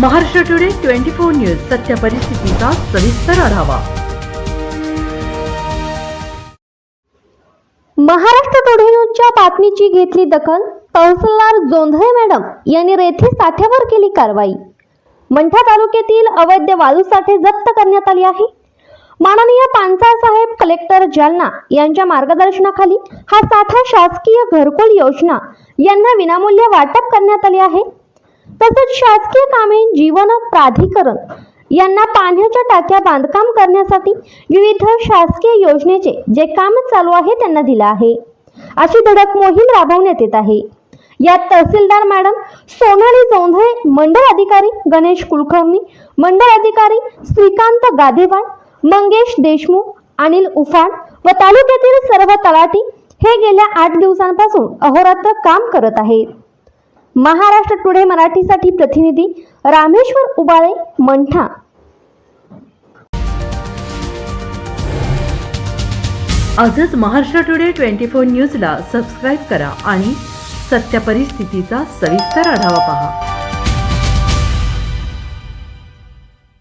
Maharashtra today twenty four news सत्य परिस्थितीचा सविस्तर आढावा. महाराष्ट्र टुडे न्यूजच्या बातमीची घेतली दखल? तहसीलदार जोंधळे मॅडम यांनी रेथी साठ्यावर केली कारवाई. मंठा तालुक्यातील अवैध वाळू साठे जप्त करण्यात आली आहे. माननीय पानसाळ साहेब कलेक्टर जालना यांच्या मार्गदर्शनाखाली हा साठा शासकीय घरकुल योजना यांना विनामूल्य वाटप करण्यात आले आहे. तसेच शासकीय कामे जीवन प्राधिकरण यांना पाण्याच्या टाक्या बांधकाम करण्यासाठी विविध शासकीय योजनेचे जे काम चालू आहे त्यांना दिलं आहे. अशी धडक मोहीम राबवण्यात येत आहे. यात तहसीलदार मॅडम सोनाली जोंधळे मंडळ अधिकारी गणेश कुलकर्णी मंडळ अधिकारी श्रीकांत गाधेवाड मंगेश देशमुख अनिल उफाण व तालुक्यातील सर्व तलाठी हे गेल्या आठ दिवसांपासून अहोरात्र काम करत आहेत. महाराष्ट्र टुडे मराठीसाठी प्रतिनिधी रामेश्वर उबाळे मंठा. आजच महाराष्ट्र टुडे ट्वेंटी फोर न्यूजला सबस्क्राईब करा आणि सत्य परिस्थितीचा सविस्तर आढावा पहा.